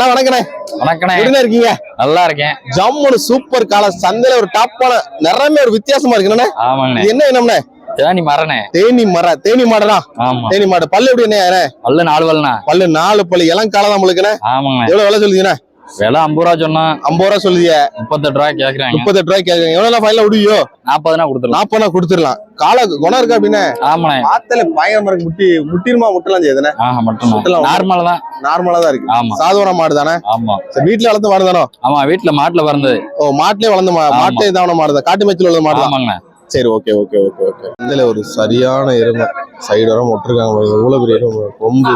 அண்ணா வணக்கண்ணே. வணக்கண்ணே. எப்படிண்ணே இருக்கீங்க? நல்லா இருக்கேன். ஜம்முன்னு சூப்பர் கால சந்தையில ஒரு டாப்பான நிறமே ஒரு வித்தியாசமா இருக்குண்ணே ஆமாங்கண்ணே இது என்ன என்னம்ண்ணே தேனி மரண்ணே. தேனி மர தேனி மாடனா ஆமா. தேனி மாடு. பல்லு எப்படி என்ன பல்லு நாலு பல்லுண்ணா. பல்லு நாலு பல்லு. இளங்காலம் தான் உங்களுக்குண்ணே ஆமாங்கண்ணே எவ்வளவு விலை சொல்லுதுண்ணே? விலை ஐம்பது ரூபா சொன்னா ஐம்பது ரூபா சொல்லுதிய. முப்பத்தெட்டு ரூபா கேக்குறாங்க. முப்பத்தெட்டு ரூபாய் கேக்குறீங்க. எவ்வளவு ஃபைனல் விடுவியோ நாற்பதுனா கொடுத்துடலாம். நாற்பதுனா கொடுத்துடலாம். கால குணம் இருக்கா அப்படின்னா ஆமாண்ணே. ஆத்தல பயங்கரமா இருக்கு. முட்டி முட்டிருமா முட்டலாம் செய்யுதுண்ணே? ஆஹா மட்டும் முட்டலாம் நார்மல் தான். நார்மலா தான் இருக்கு. ஆமா. சாதுவன மாடு தானே? ஆமா. வீட்டுல வளர்த்த மாடு தானோ? ஆமா வீட்டுல மாட்டுல பிறந்தது. ஓ மாட்டிலே வளர்ந்த மா ஆமா. மாட்டிலே தாவன மாடு தான். காட்டு மேய்ச்சல் உள்ள மாடு ஆமாங்கண்ணே. சரி ஓகே ஓகே ஓகே ஓகே இதுல ஒரு சரியான எருமை. சைடு வர விட்டுருக்காங்க. எவ்வளவு பெரிய கொம்பு.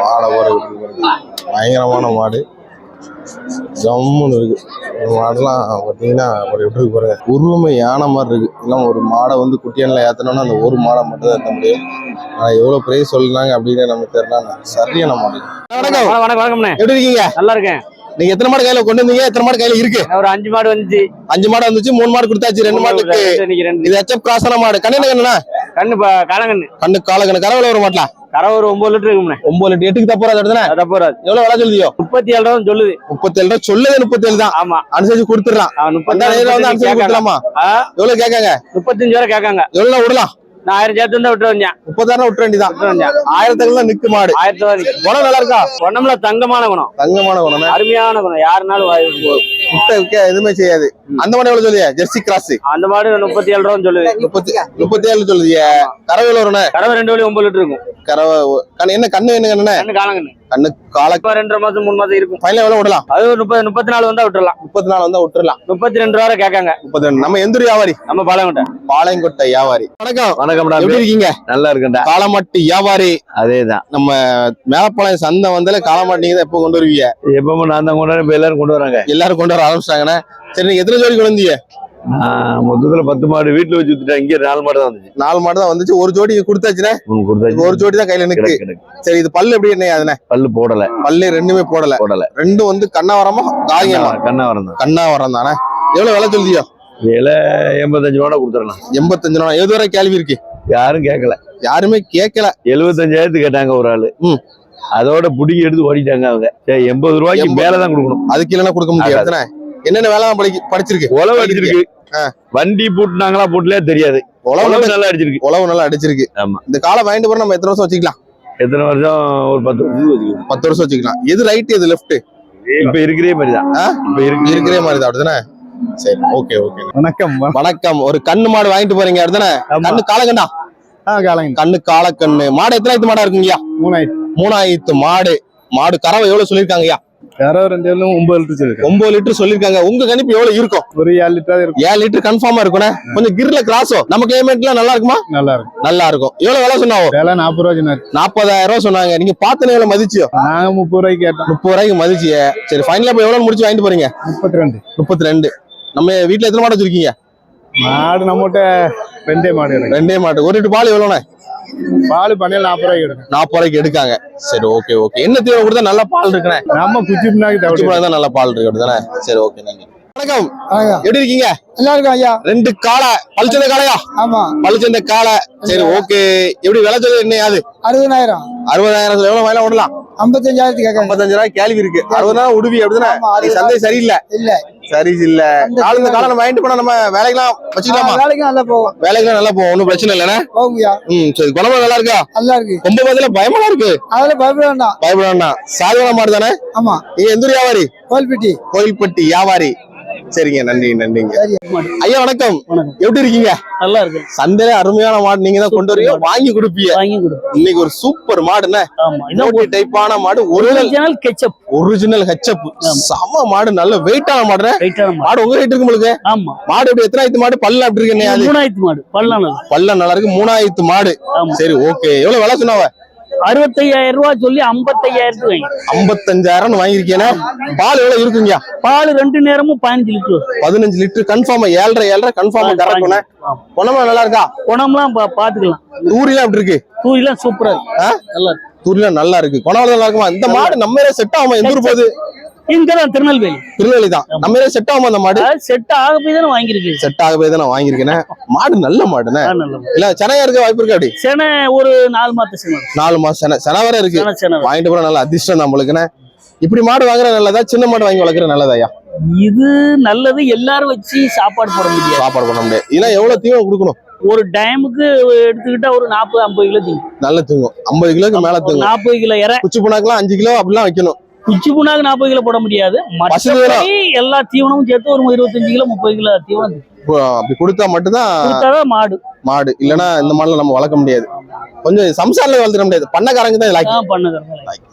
மாடை வர பயங்கரமான மாடு. ஜம்முன்னு இருக்கு. இந்த மாடுலாம் பார்த்தீங்கன்னா ஒரு எப்படி இருக்கு பாருங்க உருவமே யானை மாதிரி இருக்கு. இன்னும் ஒரு மாடை வந்து குட்டியானில் ஏத்தனோம்னா அந்த ஒரு மாடை மட்டும் தான் ஏற்ற முடியும். ஆனால் எவ்வளோ பிரைஸ் சொல்லினாங்க அப்படின்னு நமக்கு தெரியல சரியான மாடு. வணக்கம். வணக்கம். எப்படி இருக்கீங்க? நல்லா இருக்கேன். நீங்க எத்தனை மாடு கையில கொண்டு வந்தீங்க? எத்தனை மாடு கையில இருக்கு? ஒரு அஞ்சு மாடு வந்துச்சு. அஞ்சு மாடு வந்துச்சு மூணு மாடு கொடுத்தாச்சு ரெண்டு மாடு இருக்கு இன்னைக்கு ரெண்டு. இது எச்சப் கிராஸான மாடு. கண்ணு கண்ணுனா கண்ணு காலங்கண்ணு. கண்ணு காலக்கண்ணு கரவல வர மாட்டலாம் கரை ஒரு ஒன்பது லிட்டர் இருக்கும்ண்ணே. ஒன்பது லிட்டர். எட்டுக்கு இடத்துல அதை போறாது. எவ்வளவு விலை சொல்லுதியோ? முப்பத்தி ஏழு ரூபா சொல்லுது. முப்பத்தேழு ரூபா சொல்லவே முப்பத்தேழு தான். ஆமா. அனுசரிச்சு கொடுத்துடலாம். அந்த நேரம் வந்து முப்பத்தி அனுசரிச்சு கொடுத்துலாமா எவ்வளவு கேட்காங்க? முப்பத்தஞ்சு ரூபா கேட்காங்க. எவ்வளவு விடலாம்? நான் ஆயிரம் சேர்த்து வந்தா விட்டு வந்தேன் முப்பதாயிரம் விட்டு வந்தேன் ஆயிரத்துக்கு தான் நிக்கு மாடு. ஆயிரத்தி ரூபா நிக்கும். குணம் நல்லா இருக்கா? ஒண்ணுமில்ல தங்கமான குணம். தங்கமான குணம். அருமையான குணம். யாருனாலும் முட்டை எதுவுமே செய்யாது. அந்த மாடு எவ்வளவு சொல்லியா ஜெர்சி கிராஸ். அந்த மாடு முப்பத்தி ஏழு ரூபா சொல்லுது முப்பத்தி முப்பத்தி ஏழு சொல்லுதிய கறவை வரும்ண்ணே? கறவை ரெண்டு வழி ஒன்பது லிட்டர் இருக்கும். கறவை கண்ணு என்ன கண்ணு என்ன கண்ணு கண்ணு காலங்கண்ணு கண்ணு கால ரெண்டரை மாசம் மூணு மாசம் இருக்கும். ஃபைனல் எவ்வளவு விடலாம்? அது ஒரு முப்பது முப்பத்தி நாலு வந்தா விட்டுறலாம். முப்பத்தி நாலு வந்தா விட்டுறலாம். முப்பத்தி ரெண்டு ரூபா கேட்காங்க. முப்பத்தி ரெண்டு. நம்ம எந்த வியாபாரி? நம்ம பாலங்கிட்ட பாளையங்கோட்டை வியாபாரி. வணக்கம். வணக்கம்டா எப்படி இருக்கீங்க? நல்லா இருக்கேன்டா. காலமாட்டு வியாபாரி. அதேதான். நம்ம மேலப்பாளையம் சந்தை வந்தாலே காலமாட்டு நீங்க தான் எப்போ கொண்டு வருவீங்க? எப்பவும் நான் தான் கொண்டு வரேன் எல்லாரும் கொண்டு வராங்க. எல்லாரும் கொண்டு வர ஆரம்பிச்சிட்டாங்கண்ணே. சரி நீங்க எத்தனை ஜோடி நான் மொத்தத்துல பத்து மாடு வீட்டுல வச்சு வித்துட்டேன் இங்க நாலு மாடு தான் வந்துச்சு. நாலு மாடு தான் வந்துச்சு. ஒரு ஜோடி இப்ப கொடுத்தாச்சு. ஒரு ஜோடி தான் கையில நிக்கு. சரி இது பல்லு எப்படி என்ன அதுண்ணே பல்லு போடல. பல்லு ரெண்டுமே போடல. போடல. ரெண்டும் வந்து கண்ணாவரமா? காயமா? கண்ணா வரணும் கண்ணாவரம் தானே? எவ்வளவு விலை சொல்லியோ விலை எண்பத்தஞ்சு ரூபா கொடுத்துடலாம். எண்பத்தஞ்சு ரூபா எது வரை கேள்வி இருக்கு? யாரும் கேட்கல. யாருமே கேட்கல. எழுபத்தஞ்சாயிரத்து கேட்டாங்க ஒரு ஆளு. அதோட புடிங்கி எடுத்து ஓடிட்டாங்க அவங்க. சரி எண்பது ரூபாய்க்கு எண்பது. மேல தான் கொடுக்கணும். அதுக்கு இல்லைன்னா கொடுக்க முடியாது? என்னென்ன வேலை படிக்க படிச்சிருக்கு? உழவு அடிச்சிருக்கு. வண்டி பூட்டினாங்களா பூட்டலே தெரியாது. உழவு நல்லா- நல்லா அடிச்சிருக்கு. உழவு நல்லா அடிச்சிருக்கு. ஆமா. இந்த காலை வாங்கிட்டு போற நம்ம எத்தனை வருஷம் வச்சுக்கலாம்? எத்தனை வருஷம்? ஒரு பத்து வருஷம் பத்து வருஷம் வச்சுக்கலாம். எது ரைட் எது லெஃப்ட் இப்ப இருக்கிறே மாதிரி தான்? இப்ப இருக்கிற மாதிரி தான். அப்படிதானே? சரி ஓகே ஓகே வணக்கம். வணக்கம். ஒரு கண்ணு மாடு வாங்கிட்டு போறீங்க அப்படிதானே. கண்ணு காலங்க கண்ணு? காலக்கண்ணு. மாடு எத்தனாயிரத்து மாடா இருக்குங்கய்யா? மூணாயிரத்து. மூணாயிரத்து மாடு. மாடு கறவை எவ்வளவு சொல்லிருக்காங்கய்யா யாரோ ரெண்டு ஒன்பது லிட்டர் சொல்லிருக்கேன் ஒன்பது லிட்டர் சொல்லிருக்காங்க. உங்க கணிப்பு எவ்வளவு இருக்கும்? ஒரு ஏழு லிட்டர் இருக்கும். ஏழு லிட்டர் கன்ஃபார்மா இருக்கும்ண்ணே கொஞ்சம் கிர்ல கிராஸோ நம்ம கிளைமேட்ல நல்லா இருக்குமா? நல்லா இருக்கும். நல்லா இருக்கும். எவ்வளவு விலை சொன்னாவோ? விலை நாற்பது ரூபா சொன்னாரு. நாற்பதாயிரம் ரூபாய் சொன்னாங்க. நீங்க பாத்துன எவ்வளவு மதிச்சியோ? நாங்க முப்பது ரூபாய்க்கு கேட்டோம். முப்பது ரூபாய்க்கு மதிச்சிய. சரி ஃபைனலா இப்ப எவ்வளவு முடிச்சு வாங்கிட்டு போறீங்க? முப்பத்தி ரெண்டு முப்பத்தி ரெண்டு நம்ம வீட்டுல எத்தனை மாடு வச்சிருக்கீங்க? மாடு நம்மகிட்ட ரெண்டே மாடு ரெண்டே மாடு. ஒரு லிட்டர் பால் எவ்வளோண்ணே பால் பண்ணையில் நாற்பது ரூபாய்க்கு எடுக்கும் நாற்பது ரூபாய்க்கு எடுக்காங்க. சரி ஓகே ஓகே என்ன தீவனம் கொடுத்தா நல்ல பால் இருக்குண்ணே? நம்ம குச்சி தான் நல்ல பால் இருக்கு அப்படிதானே? சரி ஓகே நன்றி. வணக்கம். எப்படி இருக்கீங்க? நல்லா இருக்கும் ஐயா. ரெண்டு காளை பழிச்சந்த காளையா? ஆமா. பழிச்சந்த காளை. சரி ஓகே எப்படி விலை சொல்லுது என்ன அது? அறுபதாயிரம். அறுபதாயிரம் எவ்வளவு வயல விடலாம் ஐம்பத்தஞ்சாயிரத்து கேட்காங்க ஐம்பத்தஞ்சு ரூபாய் கேள்வி இருக்கு. அறுபதாயிரம் உடுவி அப்படிதானே? சந்தை சரியில்லை. இல்ல. சரி இல்ல கால இந்த காலம் நம்ம வாங்கிட்டு போனா நம்ம வேலைக்கெல்லாம் வச்சுக்கலாமா? வேலைக்கு நல்லா போகும் வேலைக்கெல்லாம் நல்லா போகும் ஒன்றும் பிரச்சனை இல்லைண்ணே. போகுங்கய்யா. ம் சரி. குணமா நல்லா இருக்கா? நல்லா இருக்கு. ரொம்ப பதில பயமா இருக்கு. அதுல பயப்பட வேண்டாம். பயப்பட வேண்டாம். சாதகமான மாடு தானே ஆமா. நீங்க எந்த ஊர் வியாபாரி? கோல்பட்டி கோயில்பட்டி வியாபாரி. சரிங்க நன்றி நன்றிங்க. ஐயா வணக்கம். எப்படி இருக்கீங்க? நல்லா இருக்கு சந்தையில அருமையான மாடு நீங்க தான் கொண்டு வரீங்க. வாங்கி கொடுப்பீங்க. வாங்கி கொடு இன்னைக்கு ஒரு சூப்பர் மாடுண்ணே இன்னொரு டைப்பான மாடு ஒரிஜினல் கெச்சப். ஒரிஜினல் ஹெச்அப் செம மாடு நல்ல வெயிட்டான மாடு மாடு. உங்க ரேட் இருக்கு உங்களுக்கு? ஆமா. மாடு எப்படி எத்தனாயிரத்து மாடு? பல்ல அப்படி இருக்கு மூணாயிரத்து மாடு. நல்லா பல்ல நல்லா இருக்கு மூணாயிரத்து மாடு. சரி ஓகே எவ்வளவு விலை சொன்னாவ? அறுபத்தையாயிரம் ரூபாய் சொல்லி ஐம்பத்தையாயிரத்து வாங்கி. ஐம்பத்தஞ்சாயிரம் வாங்கியிருக்கேன்னா பால் எவ்வளவு இருக்குங்க பால் ரெண்டு நேரமும் பதினஞ்சு லிட்டர். பதினஞ்சு லிட்டர். கன்ஃபார்மா ஏழரை ஏழரை கன்ஃபார்மா கறக்கும்ண்ணே ஆமா. குணமா நல்லா இருக்கா? குணம்லாம் பாத்துக்கலாம். தூரிலாம் எப்படி இருக்கு? தூரிலாம் சூப்பரா இருக்கு? நல்லா இருக்கு. தூரிலாம் நல்லா இருக்கு. குணம் நல்லா இருக்குமா? இந்த மாடு நம்ம செட் ஆகுமா? எந்த ஊர் போகுது? இங்கதான் திருநெல்வேலி. திருநெல்வேலி தான். நம்ம செட் ஆகுமா அந்த மாடு? செட் ஆக போய் தானே வாங்கியிருக்கு. செட் ஆகவே தான் நான் வாங்கியிருக்கேன்? மாடு நல்ல மாடுண்ணே. அதான் நல்ல மாடு. இல்ல சென்னையா இருக்க வாய்ப்பு இருக்கு அப்படி? செனை ஒரு நாலு நாலு மாசம் சென. சென வரை இருக்கு. வாங்கிட்டு போற நல்ல அதிர்ஷ்டம் நம்மளுக்குண்ணே. இப்படி மாடு வாங்குற நல்லதா சின்ன மாடு வாங்கி வளர்க்குற நல்லதா ஐயா? இது நல்லது எல்லாரும் வச்சு சாப்பாடு போட முடியாது. சாப்பாடு பண்ண முடியாது. இதெல்லாம் எவ்வளவு தீவனம் கொடுக்கணும்? ஒரு டைமுக்கு எடுத்துக்கிட்டா ஒரு நாற்பது ஐம்பது கிலோ தீங்கும் நல்ல தூங்கும் ஐம்பது கிலோக்கு மேல தூங்கும் நாற்பது கிலோ இற. குச்சி புண்ணாக்கெல்லாம் அஞ்சு கிலோ அப்படிலாம் வைக்கணும். குச்சி புண்ணாக்கு நாற்பது கிலோ போட முடியாது. மற்றபடி எல்லா தீவனமும் சேர்த்து ஒரு இருபத்தஞ்சு கிலோ முப்பது கிலோ தீவனம் அப்படி கொடுத்தா மட்டும்தான் மாடு. மாடு. இல்லைன்னா இந்த மாடுல நம்ம வளர்க்க முடியாது. கொஞ்சம் சம்சாரில் வளர்த்துட முடியாது. பண்ணக்காரங்க தான் பண்ணுங்க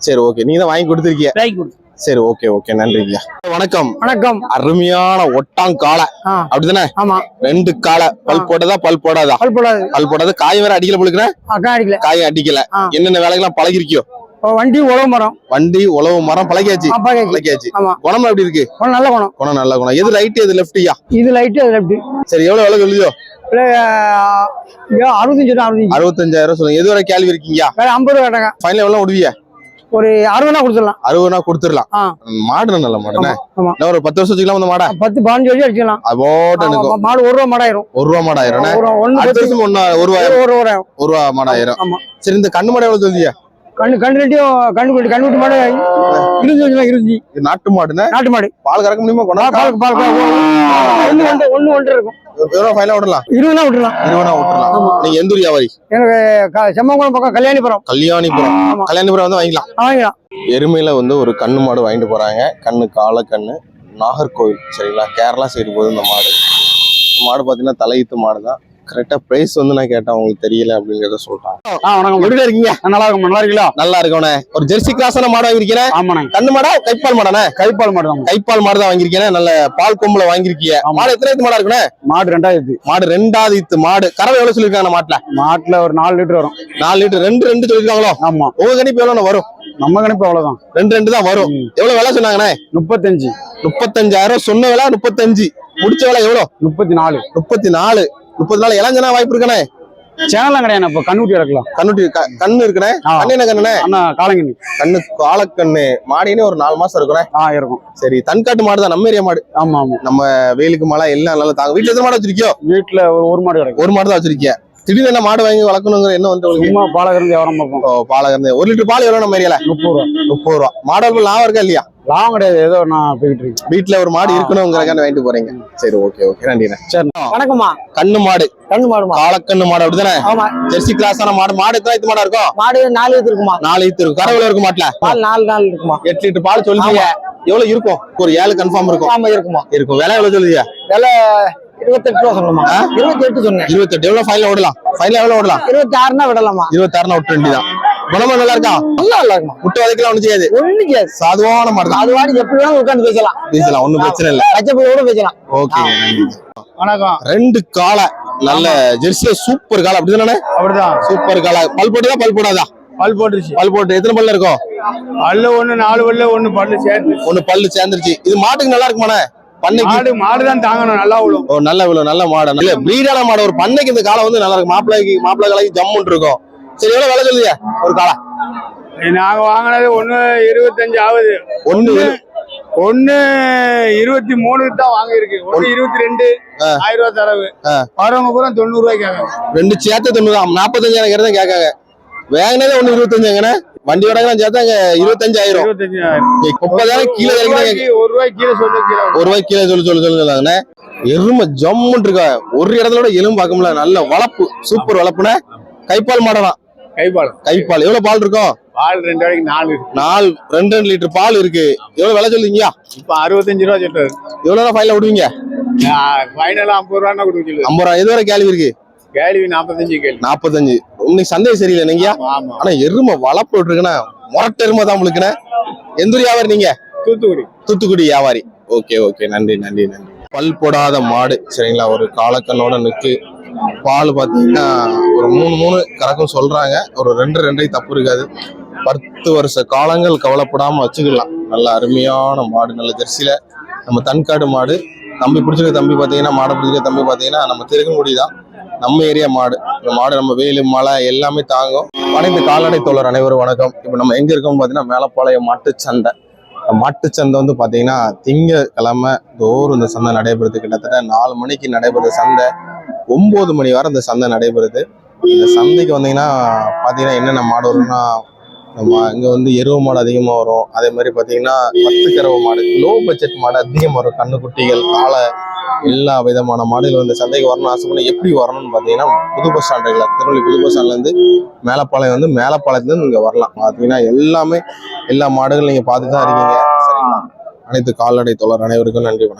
சரி ஓகே. நீங்க தான் வாங்கி கொடுத்துருக்கீங்க. பேக்கி கொடு சரி ஓகே ஓகே. நன்றி ஐயா. வணக்கம். வணக்கம். அருமையான ஒட்டாங்காலை. அப்படிதானே? ஆமா. ரெண்டு காலை. பல் போட்டதா பல் போடாதா? பல் போடாது. பல் போடாத. காய் வேற அடிக்கல பொழுக்கிற அக்கா அடிக்கல. காய் அடிக்கல. என்னென்ன வேலைகள்லாம் பழகிருக்கியோ? வண்டி உழவு மரம். வண்டி உழவு மரம் பழகியாச்சு. பழகியாச்சு. ஆமா. குணம் எப்படி இருக்கு? குணம் நல்ல குணம். குணம் நல்ல குணம். எது ரைட் எது லெஃப்ட்யா இது லைட்டு அது லெஃப்ட் சரி எவ்வளவு விலை சொல்லுதோ அறுபத்தஞ்சு அறுபத்தஞ்சாயிரம் சொல்லுங்க. எது வரை கேள்வி இருக்கீங்க? ஐம்பது ரூபா கேட்டாங்க. ஃபைனல் எவ்வளவு விடுவிய? ஒரு அறுபது ரூபா கொடுத்துடலாம். அறுபதுனா கொடுத்துடலாம். மாடு நல்ல மாடுண்ணே ஒரு பத்து வருஷம் வச்சுக்கலாம் அந்த மாடை? பத்து பதினஞ்சு அதோட ஆமா, இருக்கும் மாடு ஒரு ரூபா மாடாயிரும். ஒரு ரூபா மாடு ஆயிரும் ஒரு ரூபா, ஒண்ணு அடுத்த பத்து, வருஷம் ஒண்ணு ஒரு ரூபா ஒரு ரூபா ஆயிரும். ஒரு ரூபா மாடு ஆயிரும் ஆமா. சரி இந்த கண்ணு மாடு எவ்வளவு சொல்லியா கண்ணு கண்ணு ரெட்டியும் கண்ணு குட்டி கண்ணு குட்டி மாடு. இருபது வச்சுலாம் இருபது இது நாட்டு மாடுண்ணே. நாட்டு மாடு. பால் கறக்க முடியுமா கொண்டா? பால் பால் ஒன்று ஒன்று இருக்கும். ஃபைனலா விடலாம். இருபதுனா விட்டுலாம் இருபதுனா விட்டுறலாம் நீங்க எந்த ஊர் வியாபாரி? எனக்கு க- செம்மங்குளம் பக்கம் கல்யாணிபுரம். கல்யாணிபுரம். கல்யாணிபுரம் வந்து வாங்கிக்கலாம். வாங்கிக்கலாம். எருமையில வந்து ஒரு கண்ணு மாடு வாங்கிட்டு போறாங்க. கண்ணு காளை கண்ணு. நாகர்கோவில் சரிங்களா? கேரளா சைடு போகுது இந்த மாடு. மாடு பாத்தீங்கன்னா தலையீத்து மாடு தான் கரெக்டா பிரைஸ் வந்து நான் கேட்டேன். உங்களுக்கு தெரியல அப்படிங்கறத சொல்லிட்டாங்க ஆ வணக்கம் எப்படி இருக்கீங்க? நல்லா இருக்கும் நல்லா இருக்கீங்களா? நல்லா இருக்கவனே ஒரு ஜெர்சி கிளாஸான மாடு வாங்கியிருக்கிறேன் ஆமாண்ணே. கண்ணு மாடா கைப்பால் மாடானே கைப்பால் மாடு தான் கைப்பால் மாடு தான் வாங்கியிருக்கேன் நல்ல பால் கொம்புல வாங்கியிருக்கீங்க. மாடு எத்தனை ஈத்து மாடா இருக்குண்ணே? மாடு ரெண்டாயிரத்து. மாடு ரெண்டாவது ஈத்து மாடு கறவை எவ்வளவு சொல்லிருக்காங்க மாட்டுல? மாட்டுல ஒரு நாலு லிட்டர் வரும். நாலு லிட்டர். ரெண்டு ரெண்டு சொல்லிருக்காங்களோ ஆமா. உங்க கணிப்பு எவ்வளவு வரும். நம்ம கணிப்பு அவ்வளவுதான். ரெண்டு ரெண்டு தான் வரும். எவ்வளவு விலை சொன்னாங்கண்ணே? முப்பத்தஞ்சு. முப்பத்தஞ்சாயிரம். சொன்ன விலை முப்பத்தஞ்சு. முடிச்ச விலை எவ்வளவு முப்பத்தி நாலு. முப்பத்தி நாலு. முப்பத்தி நாலு இளஞ்சனா வாய்ப்பு இருக்கனே சேனல்லாம் கிடையாது இப்ப கண்ணுட்டி இறக்கலாம் கண்ணுட்டி கண்ணு இருக்குண்ணே. கண்ணு என்ன கண்ணுண்ணே? அண்ணா காலங்கண்ணி. கண்ணு காலக்கண்ணு. மாடினே ஒரு நாலு மாசம் இருக்குண்ணே. ஆ இருக்கும். சரி தன்காட்டு மாடு தான் நம்ம ஏரியா மாடு. ஆமா ஆமா. வெயிலுக்கு மழை எல்லாம் நல்லா தாங்க வீட்டுல எத்தனை மாடு வச்சிருக்கியோ? வீட்டுல ஒரு ஒரு மாடு ஒரு மாடு தான் வச்சிருக்கிய. திடீர்னு என்ன மாடு வாங்கி வளர்க்கணுங்கிற என்ன வந்து உங்களுக்கு பாலகருந்து வியாபாரம் பார்ப்போம். ஓ, பாலகர்ந்து. ஒரு லிட்டர் பால் எவ்வளவு நம்ம ஏரியால? முப்பது ரூபா. முப்பது ரூபா. மாடல் லாபம் இருக்கா இல்லையா? லாபம் கிடையாது. ஏதோ நான் போயிட்டு இருக்கேன். வீட்டுல ஒரு மாடு இருக்கணுங்கிறக்காண்டி வாங்கிட்டு போறீங்க. சரி ஓகே ஓகே. நன்றிண்ணே சரி. வணக்கம்மா. கண்ணு மாடு. கண்ணு மாடுமா? காலக்கண்ணு மாடு அப்படிதானே ஆமா. ஜெர்சி கிளாஸான மாடு. மாடு எத்தனை ஈத்து மாடா இருக்கும்? மாடு நாலு இது இருக்குமா? நாலு ஈத்து இருக்கும். கறவை இருக்கும் மாட்டுல? பால் நாலு நாள் இருக்குமா? எட்டு லிட்டர் பால் சொல்லுவீங்க எவ்வளவு இருக்கும்? ஒரு ஏழு கன்ஃபார்ம் இருக்கும். ஆமா இருக்குமா? இருக்கும். விலை எவ்வளவு சொல்லுவீங்க விலை இருபத்தெட்டு ரூபா சொன்னோமா ஆ? இருபத்தி எட்டு சொன்னேன். இருபத்தெட்டு. எவ்வளவு ஃபைனல் ஓடலாம்? ஃபைனல் எவ்வளவு ஓடலாம்? இருபத்தி ஆறுனா விடலாமா? இருபத்தாறுனா விட்டு வேண்டியதான் குணமா நல்லா இருக்கா? நல்லா நல்லா இருக்குமா? முட்டை வதைக்கலாம் ஒண்ணு செய்யாது. ஒண்ணு சாதுவான மாடு தான். அது வாடி எப்படி வேணாலும் உட்காந்து பேசலாம். பேசலாம் ஒண்ணும் பிரச்சனை இல்ல. பச்சைப்பையோட பேசலாம். ஓகே வணக்கம். ரெண்டு காளை நல்ல ஜெர்சியா சூப்பர் காளை. அப்படிதானே அப்படிதான். சூப்பர் காளை. பல் போட்டுதா பல் போடாதா? பல் போட்டுருச்சு. பல் போட்டு எத்தனை பல்ல இருக்கும்? பல்லு ஒண்ணு நாலு பல்லு ஒண்ணு பல்லு சேர்த்து ஒண்ணு பல்லு சேர்ந்துருச்சு. இது மாட்டுக்கு நல்லா இருக்குமாண்ணே? பண்ணைக்கு மாடு மாடு தான் தாங்கணும். நல்லா விழும். ஓ நல்ல இவ்வளவு நல்ல மாடு. நல்ல பிரீடான மாடு ஒரு பண்ணைக்கு இந்த காலை வந்து நல்லா இருக்கும். மாப்பிள்ளைக்கு மாப்பிள்ளை காலைக்கு ஜம்முன் இருக்கும். சரி எவ்வளவு விலை சொல்லுங்க? ஒரு காலை நாங்க வாங்கினது ஒண்ணு இருபத்தஞ்சு ஆகுது. ஒண்ணு ஒண்ணு இருபத்தி மூணுக்கு தான் வாங்கியிருக்கு. ஒண்ணு இருபத்தி ரெண்டு. ஆயிரம் ரூபாய் தரவு. வரவங்க பூரா தொண்ணூறு ரூபாய்க்கு கேட்காங்க. ரெண்டு சேர்த்து தொண்ணூறு நாற்பத்தஞ்சாயிரம் தான் கேட்காங்க. வேங்கினதே ஒண்ணு இருபத்தஞ்சுங்கண்ணே வண்டி வடக்கெல்லாம் சேர்த்தா இருபத்தஞ்சாயிரம். முப்பதாயிரம் கீழே ஒரு ரூபாய் கீழே சொல்லு ஒரு ரூபாய் கீழே சொல்லு சொல்லு சொல்லு சொல்லாங்கண்ணே எருமை ஜம்முன்னு இருக்கா? ஒரு இடத்துல கூட எலும்பு பார்க்க முடியல. நல்ல வளப்பு சூப்பர் வளப்புண்ணே. கைப்பால் மாடலாம். கைப்பாலம் கைப்பால். எவ்வளவு பால் இருக்கும் பால் ரெண்டு ரூபாய்க்கு நாலு. நாலு ரெண்டு ரெண்டு லிட்டர் பால் இருக்கு. எவ்வளவு விலை சொல்லுவீங்க? இப்ப அறுபத்தஞ்சு ரூபா சொல்றாரு. எவ்வளவு ஃபைனல் விடுவீங்க? ஃபைனலா ஐம்பது ரூபா கொடுக்க ஐம்பது ரூபா. எது வரை கேள்வி இருக்கு? கேள்வி நாற்பத்தஞ்சு கேள்வி. நாற்பத்தஞ்சு இன்னைக்கு சந்தேகம் சரியில்லை நீங்க ஆனா எருமை வளப்பு விட்டுருக்குண்ணே முரட்டு எருமை தான் உங்களுக்குண்ணே எந்த வியாபாரி நீங்க? தூத்துக்குடி. தூத்துக்குடி வியாபாரி. Okay okay. நன்றி நன்றி நன்றி. பல் போடாத மாடு சரிங்களா? ஒரு காலக்கண்ணோட நிக்கு. பால் பார்த்தீங்கன்னா ஒரு மூணு மூணு கறக்கும் சொல்றாங்க. ஒரு ரெண்டு ரெண்டரை தப்பு இருக்காது. பத்து வருஷ காலங்கள் கவலைப்படாம வச்சுக்கலாம். நல்ல அருமையான மாடு நல்ல ஜெர்சியில. நம்ம தன்காடு மாடு. தம்பி பிடிச்சிருக்க தம்பி பார்த்தீங்கன்னா மாடை பிடிச்சிருக்க தம்பி பார்த்தீங்கன்னா நம்ம திருக்கங்குடி தான் நம்ம ஏரியா மாடு. இந்த மாடு நம்ம வெயில் மழை எல்லாமே தாங்கும். அனைத்து கால்நடை தோழர் அனைவரும் வணக்கம். இப்போ நம்ம எங்க இருக்கோம் பார்த்தீங்கன்னா மேலப்பாளையம் மாட்டு சந்தை. இந்த மாட்டுச் சந்தை வந்து பார்த்தீங்கன்னா திங்கக்கிழமை தோறும் இந்த சந்தை நடைபெறுது. கிட்டத்தட்ட நாலு மணிக்கு நடைபெறுது சந்தை. ஒன்பது மணி வரை இந்த சந்தை நடைபெறுது. இந்த சந்தைக்கு வந்தீங்கன்னா பார்த்தீங்கன்னா என்னென்ன மாடு வரும்னா நம்ம இங்க வந்து எருவு மாடு அதிகமா வரும். அதே மாதிரி பாத்தீங்கன்னா பத்து கறவை மாடு லோ பட்ஜெட் மாடு அதிகமாக வரும். கண்ணுக்குட்டிகள் காலை எல்லா விதமான மாடுகள் வந்து சந்தைக்கு வரணும்னு ஆசைப்பட எப்படி வரணும்னு பாத்தீங்கன்னா புது பஸ் ஸ்டாண்ட் இருக்குல்ல திருநெல்வேலி புது பஸ் ஸ்டாண்ட்ல இருந்து மேலப்பாளையம் வந்து மேலப்பாளையத்துல இருந்து வரலாம். பார்த்தீங்கன்னா எல்லாமே எல்லா மாடுகளும் நீங்க பார்த்து தான் இருக்கீங்க. சரிங்களா? அனைத்து கால்நடை தொடர் அனைவருக்கும் நன்றி வணக்கம்.